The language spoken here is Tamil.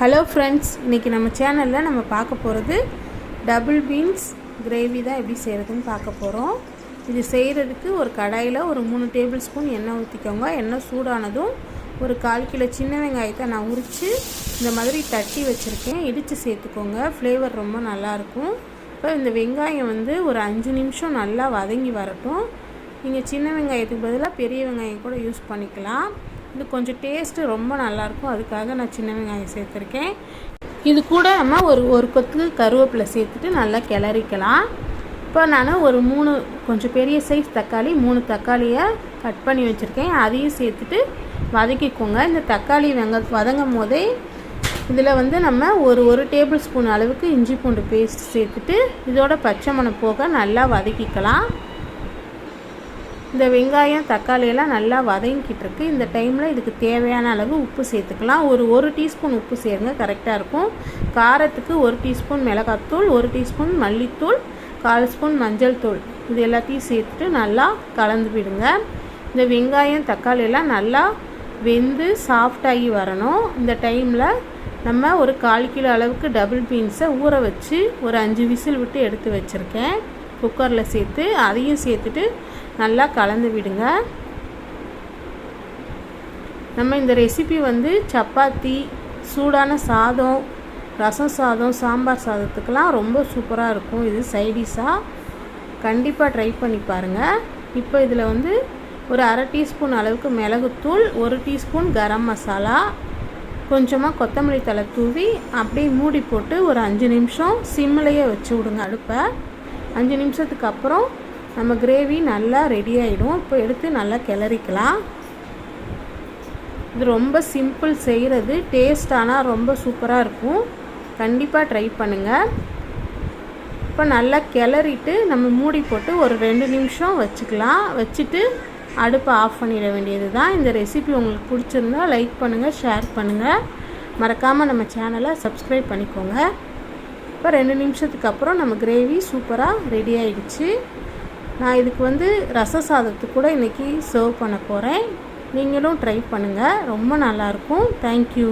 ஹலோ ஃப்ரெண்ட்ஸ் இன்றைக்கி நம்ம சேனலில் நம்ம பார்க்க போகிறது டபுள் பீன்ஸ் கிரேவி தான் எப்படி செய்கிறதுன்னு பார்க்க போகிறோம் இது செய்கிறதுக்கு ஒரு கடாயில் ஒரு மூணு டேபிள் ஸ்பூன் எண்ணெய் ஊற்றிக்கோங்க எண்ணெய் சூடானதும் ஒரு கால் கிலோ சின்ன வெங்காயத்தை நான் உரித்து இந்த மாதிரி தட்டி வச்சுருக்கேன். இடித்து சேர்த்துக்கோங்க. ஃப்ளேவர் ரொம்ப நல்லாயிருக்கும் இப்போ இந்த வெங்காயம் வந்து ஒரு அஞ்சு நிமிஷம் நல்லா வதங்கி வரட்டும். நீங்கள் சின்ன வெங்காயத்துக்கு பதிலாக பெரிய வெங்காயம் கூட யூஸ் பண்ணிக்கலாம். இது கொஞ்சம் டேஸ்ட்டு ரொம்ப நல்லாயிருக்கும். அதுக்காக நான் சின்ன வெங்காயம் சேர்த்துருக்கேன். இது கூட நம்ம ஒரு ஒரு கொத்து கருவேப்பிலை சேர்த்துட்டு நல்லா கிளறிக்கலாம். இப்போ நான் ஒரு மூணு கொஞ்சம் பெரிய சைஸ் தக்காளி மூணு தக்காளியை கட் பண்ணி வச்சுருக்கேன். அதையும் சேர்த்துட்டு வதக்கிக்கோங்க. இந்த தக்காளி வெங்க வதங்கும் போதே இதில் வந்து நம்ம ஒரு ஒரு டேபிள் ஸ்பூன் அளவுக்கு இஞ்சி பூண்டு பேஸ்ட் சேர்த்துட்டு இதோட பச்சை மணம் போக நல்லா வதக்கிக்கலாம். இந்த வெங்காயம் தக்காளி எல்லாம் நல்லா வதங்கிக்கிட்டு இருக்கு. இந்த டைமில் இதுக்கு தேவையான அளவு உப்பு சேர்த்துக்கலாம். ஒரு ஒரு டீஸ்பூன் உப்பு சேருங்க கரெக்டாக இருக்கும். காரத்துக்கு ஒரு டீஸ்பூன் மிளகாத்தூள் ஒரு டீஸ்பூன் மல்லித்தூள் கால் ஸ்பூன் மஞ்சள் தூள். இது எல்லாத்தையும் சேர்த்துட்டு நல்லா கலந்து விடுங்க. இந்த வெங்காயம் தக்காளி எல்லாம் நல்லா வெந்து சாஃப்டாகி வரணும். இந்த டைமில் நம்ம ஒரு கால் கிலோ அளவுக்கு டபுள் பீன்ஸை ஊற வச்சு ஒரு அஞ்சு விசில் விட்டு எடுத்து வச்சுருக்கேன். குக்கரில் சேர்த்து அதையும் சேர்த்துட்டு நல்லா கலந்து விடுங்க. நம்ம இந்த ரெசிபி வந்து சப்பாத்தி சூடான சாதம் ரசம் சாதம் சாம்பார் சாதத்துக்கெலாம் ரொம்ப சூப்பராக இருக்கும். இது சைடிஷாக கண்டிப்பாக ட்ரை பண்ணி பாருங்கள் இப்போ இதில் வந்து ஒரு அரை டீஸ்பூன் அளவுக்கு மிளகுத்தூள் ஒரு டீஸ்பூன் கரம் மசாலா கொஞ்சமாக கொத்தமல்லி தலை தூவி அப்படியே மூடி போட்டு ஒரு அஞ்சு நிமிஷம் சிம்மிலையே வச்சு விடுங்க அடுப்பை. அஞ்சு நிமிஷத்துக்கு அப்புறம் நம்ம கிரேவி நல்லா ரெடி ஆகிடும் இப்போ எடுத்து நல்லா கிளறிக்கலாம். இது ரொம்ப சிம்பிள் செய்கிறது டேஸ்ட் ஆனால் ரொம்ப சூப்பராக இருக்கும். கண்டிப்பாக ட்ரை பண்ணுங்கள் இப்போ நல்லா கிளறிட்டு நம்ம மூடி போட்டு ஒரு ரெண்டு நிமிஷம் வச்சுக்கலாம். வச்சுட்டு அடுப்பை ஆஃப் பண்ணிட வேண்டியது தான் இந்த ரெசிபி உங்களுக்கு பிடிச்சிருந்தா லைக் பண்ணுங்கள் ஷேர் பண்ணுங்கள் மறக்காமல் நம்ம சேனலை சப்ஸ்கிரைப் பண்ணிக்கோங்க. இப்போ ரெண்டு நிமிஷத்துக்கு அப்புறம் நம்ம கிரேவி சூப்பராக ரெடி ஆகிடுச்சு நான் இதுக்கு வந்து ரச சாதத்துக்கு கூட இன்றைக்கி சர்வ் பண்ண போகிறேன் நீங்களும் ட்ரை பண்ணுங்கள் ரொம்ப நல்லாயிருக்கும் தேங்க்யூ